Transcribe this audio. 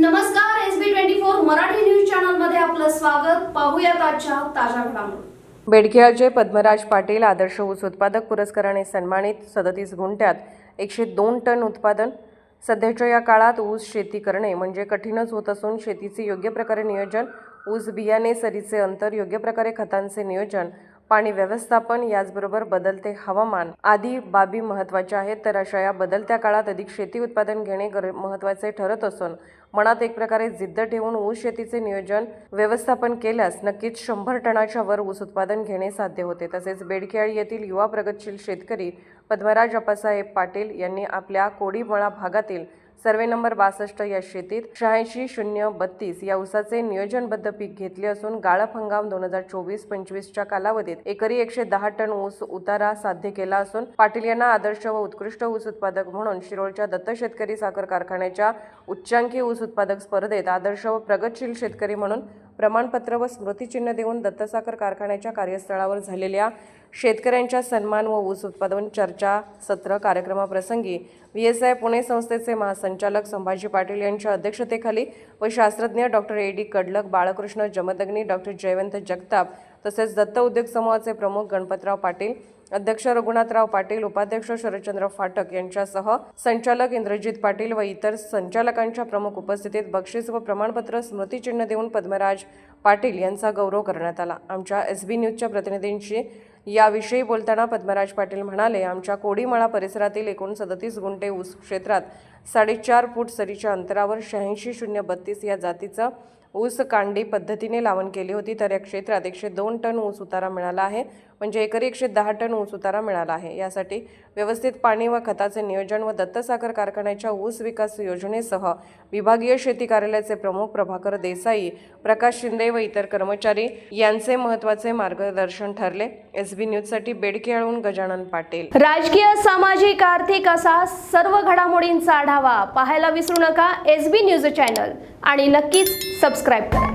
नमस्कार S B twenty four Marathi news चॅनलमध्ये आपलं स्वागत. पाहूया आजच्या ताज्या घडामोडी. बेडखेळचे पद्मराज पाटील आदर्श ऊस उत्पादक पुरस्काराने सन्मानित सदतीस गुंठ्यात एकशे दोन टन उत्पादन. सध्याच्या या काळात ऊस शेती करणे म्हणजे कठीणच होत असून शेतीचे योग्य प्रकारे नियोजन ऊस बियाणे सरीचे अंतर योग्य प्रकारे खतांचे नियोजन पाणी व्यवस्थापन याचबरोबर बदलते हवामान आदी बाबी महत्त्वाच्या आहेत. तर अशा या बदलत्या काळात अधिक शेती उत्पादन घेणे गर महत्त्वाचे ठरत असून मनात एक प्रकारे जिद्द ठेवून ऊस शेतीचे नियोजन व्यवस्थापन केल्यास नक्कीच शंभर टनाच्या वर ऊस उत्पादन घेणे साध्य होते. तसेच बेडखेळ येथील युवा प्रगतशील शेतकरी पद्मराज अप्पासाहेब पाटील यांनी आपल्या कोडीमळा भागातील सर्वे नंबर बासष्ट या शेतीत शहाऐंशी शून्य बत्तीस या ऊसाचे नियोजनबद्ध पीक घेतले असून गाळप हंगाम दोन हजार चोवीस पंचवीसच्या कालावधीत एकरी एकशे दहा टन ऊस उतारा साध्य केला असून पाटील यांना आदर्श व उत्कृष्ट ऊस उत्पादक म्हणून शिरोळच्या दत्त शेतकरी साखर कारखान्याच्या उच्चांकी ऊस उत्पादक स्पर्धेत आदर्श व प्रगतशील शेतकरी म्हणून प्रमाणपत्र व स्मृतिचिन्ह देऊन दत्त साखर कारखान्याच्या कार्यस्थळावर झालेल्या शेतकऱ्यांच्या सन्मान व ऊस उत्पादन चर्चा सत्र कार्यक्रमाप्रसंगी व्ही एस आय पुणे संस्थेचे महासंचालक संभाजी पाटील यांच्या अध्यक्षतेखाली व शास्त्रज्ञ doctor A D Kadlak Balkrishna Jamdagni doctor Jaywant Jagtap तसेच दत्त उद्योग समूहाचे प्रमुख गणपतराव पाटील अध्यक्ष रघुनाथराव पाटील उपाध्यक्ष शरदचंद्र फाटक यांच्यासह संचालक इंद्रजित पाटील व इतर संचालकांच्या प्रमुख उपस्थितीत बक्षीस व प्रमाणपत्र स्मृतिचिन्ह देऊन पद्मराज पाटील यांचा गौरव करण्यात आला. आमच्या एस बी न्यूजच्या प्रतिनिधींशी याविषयी बोलताना पद्मराज पाटील म्हणाले आमच्या कोडीमळा परिसरातील एकूण सदतीस गुंठे ऊस क्षेत्रात साडेचार फूट सरीच्या अंतरावर शहाऐंशी शून्य बत्तीस या जातीचं ऊस कांडी पद्धतीने लावण केली होती. तर या क्षेत्रात एकशे दोन टन ऊस उतारा मिळाला आहे. म्हणजे एकरी एकशे दहा टन ऊस उतारा मिळाला आहे. यासाठी व्यवस्थित पाणी व खताचे नियोजन व दत्त साखर कारखान्याच्या ऊस विकास योजनेसह विभागीय शेती कार्यालयाचे प्रमुख प्रभाकर देसाई प्रकाश शिंदे व इतर कर्मचारी यांचे महत्त्वाचे मार्गदर्शन ठरले. एस बी न्यूजसाठी बेडकेळून गजानन पाटील. राजकीय सामाजिक आर्थिक असा सर्व घडामोडींचा आढावा पाहायला विसरू नका. एस बी न्यूज चॅनल आणि नक्कीच सबस्क्राईब करा.